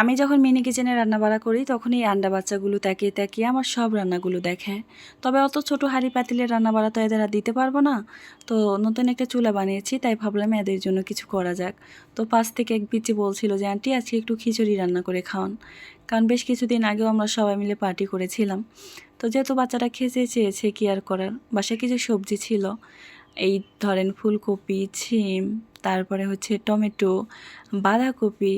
আমি যখন মিনি কিচেনে রান্না বাড়া করি তখন এই আন্ডা বাচ্চাগুলো তাকিয়ে তাকিয়ে আমার সব রান্নাগুলো দেখে। তবে অত ছোট হাঁড়ি রান্না বাড়া তো এদের আর দিতে পারব না। তো নতুন একটা চুলা বানিয়েছি, তাই ভাবলাম এদের জন্য কিছু করা যাক। তো পাশ থেকে এক পিচি বলছিল যে, আন্টি, আজকে একটু খিচুড়ি রান্না করে খাওয়ান। কারণ বেশ কিছুদিন আগেও আমরা সবাই মিলে পার্টি করেছিলাম। তো যেহেতু বাচ্চাটা খেতে চেয়েছে, কি আর করার? বাসায় কিছু সবজি ছিল। এই ধরেন ফুলকপি, ছিম, তারপরে হচ্ছে টমেটো, বাঁধাকপি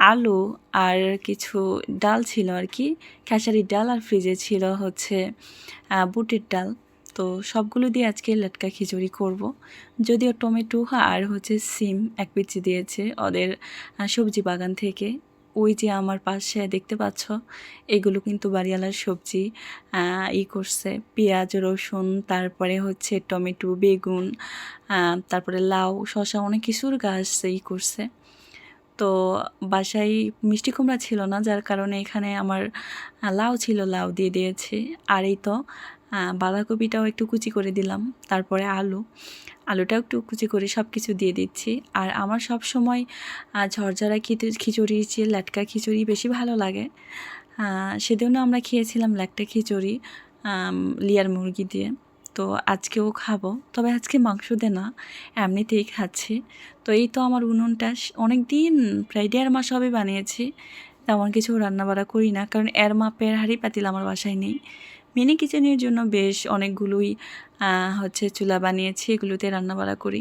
আলু আর কিছু ডাল ছিল আর কি। খেসারির ডাল আর ফ্রিজে ছিল হচ্ছে বুটের ডাল। তো সবগুলো দিয়ে আজকে লটকা খিচুড়ি করব। যদিও টমেটো আর হচ্ছে সিম এক পিচি দিয়েছে ওদের সবজি বাগান থেকে। ওই যে আমার পাশে দেখতে পাচ্ছ, এগুলো কিন্তু বাড়িওয়ালার সবজি ই করছে। পেঁয়াজ, রসুন, তারপরে হচ্ছে টমেটো, বেগুন তারপরে লাউ, শসা অনেক কিছুর গাছ ই করছে। তো বাসায় মিষ্টি কুমড়া ছিল না, যার কারণে এখানে আমার লাউ ছিল, লাউ দিয়ে দিয়েছি। আর এই তো বাঁধাকপিটাও একটু কুচি করে দিলাম, তারপরে আলু। আলুটাও একটু কুচি করে সব কিছু দিয়ে দিচ্ছি। আর আমার সব সময় ঝরঝরা খিচুড়ি চেয়ে ল্যাটকা খিচুড়ি বেশি ভালো লাগে সেদিনও আমরা খেয়েছিলাম ল্যাটকা খিচুড়ি লিয়ার মুরগি দিয়ে। তো আজকেও খাব। তবে আজকে মাংস দে না, এমনিতেই খাচ্ছি। তো এই তো আমার উনুনটা অনেক দিন, প্রায় দেড় মাস হবে বানিয়েছি। তেমন কিছু রান্নাবাড়া করি না, কারণ এর মাপের হাঁড়ি পাতিল আমার বাসায় নেই। মিনি কিচেনের জন্য বেশ অনেকগুলোই হচ্ছে চুলা বানিয়েছি, এগুলোতে রান্নাবাড়া করি।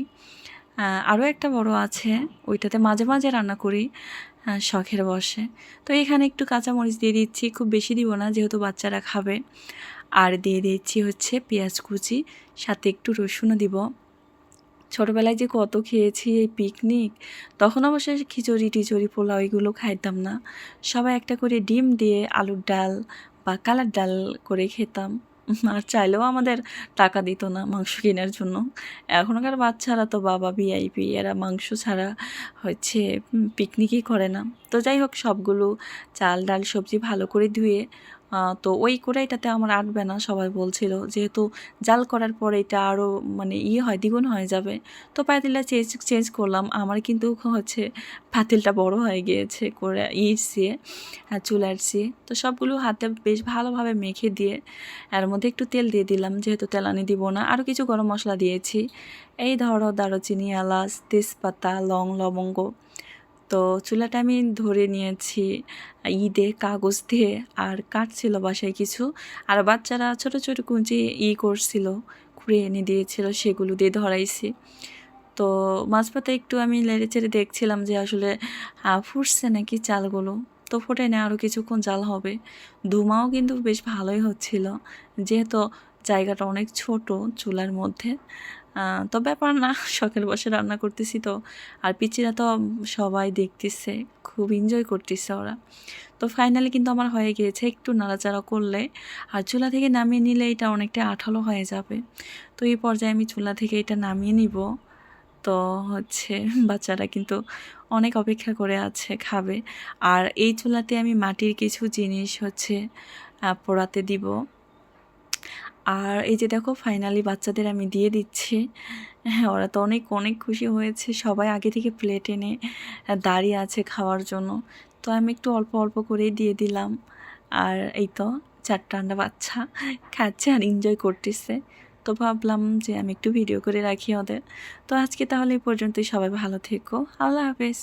আরও একটা বড় আছে, ওইটাতে মাঝে মাঝে রান্না করি শখের বসে। তো এখানে একটু কাঁচামরিচ দিয়ে দিচ্ছি, খুব বেশি দিব না, যেহেতু বাচ্চারা খাবে। আর দিয়ে দিচ্ছি হচ্ছে পেঁয়াজ কুচি, সাথে একটু রসুনও দিব। ছোটোবেলায় যে কত খেয়েছি এই পিকনিক, তখন অবশ্যই খিচুড়ি, টিচুড়ি, পোলাও এগুলো খাইতাম না। সবাই একটা করে ডিম দিয়ে আলুর ডাল বা কালার ডাল করে খেতাম। আর চাইলেও আমাদের টাকা দিত না মাংস কেনার জন্য। এখনকার বাচ্চারা তো বাবা ভিআইপি এরা মাংস ছাড়া হচ্ছে পিকনিকই করে না। তো যাই হোক, সবগুলো চাল ডাল সবজি ভালো করে ধুয়ে তো ওই কড়াইটাতে আমার আটবে না। সবাই বলছিল, যেহেতু জাল করার পরে এটা আরও মানে ইয়ে হয়, দ্বিগুণ হয়ে যাবে। তো পাতিলটা চেঞ্জ চেঞ্জ করলাম। আমার কিন্তু হচ্ছে পাতিলটা বড় হয়ে গিয়েছে করে ইট আর চুলার দিয়ে তো সবগুলো হাতে বেশ ভালোভাবে মেখে দিয়ে এর মধ্যে একটু তেল দিয়ে দিলাম, যেহেতু তেলানি দিব না। আরও কিছু গরম মশলা দিয়েছি। এই ধরো দারুচিনি, এলাচ, তেজপাতা, লং, লবঙ্গ। তো চুলাটা আমি ধরে নিয়েছি ঈদে কাগজ দিয়ে আর কাটছিল বাসায় কিছু। আর বাচ্চারা ছোট ছোট কুঞ্চি ই করছিল, খুঁড়ে এনে দিয়েছিল, সেগুলো দিয়ে ধরাইছি। তো মাঝপথে একটু আমি লেড়ে চেড়ে দেখছিলাম যে আসলে ফুটছে নাকি চালগুলো। তো ফোটে না আরও কিছুক্ষণ জাল হবে। ধুমাও কিন্তু বেশ ভালোই হচ্ছিল, যেহেতু জায়গাটা অনেক ছোট চুলার মধ্যে। তো ব্যাপার না শখের বসে রান্না করতেছি তো। আর পিচিরা তো সবাই দেখতেছে, খুব এনজয় করতেছে ওরা। তো ফাইনালি কিন্তু আমার হয়ে গিয়েছে একটু নাড়াচাড়া করলে। আর চুলা থেকে নামিয়ে নিলে এটা অনেকটা আঠালো হয়ে যাবে। তো এই পর্যায়ে আমি চুলা থেকে এটা নামিয়ে নিব। তো হচ্ছে বাচ্চারা কিন্তু অনেক অপেক্ষা করে আছে, খাবে। আর এই চুলাতে আমি মাটির কিছু জিনিস হচ্ছে পোড়াতে দিব। আর এই যে দেখো ফাইনালি বাচ্চাদের আমি দিয়ে দিচ্ছি। হ্যাঁ ওরা তো অনেক অনেক খুশি হয়েছে। সবাই আগে থেকে প্লেট এনে দাঁড়িয়ে আছে খাওয়ার জন্য। তো আমি একটু অল্প অল্প করেই দিয়ে দিলাম। আর এই তো, চারটা আন্ডা বাচ্চা খাচ্ছে আর এনজয় করতেছে। তো ভাবলাম যে আমি একটু ভিডিও করে রাখি ওদের। তো আজকে তাহলে এই পর্যন্তই। সবাই ভালো থেকো। আল্লাহ হাফেজ।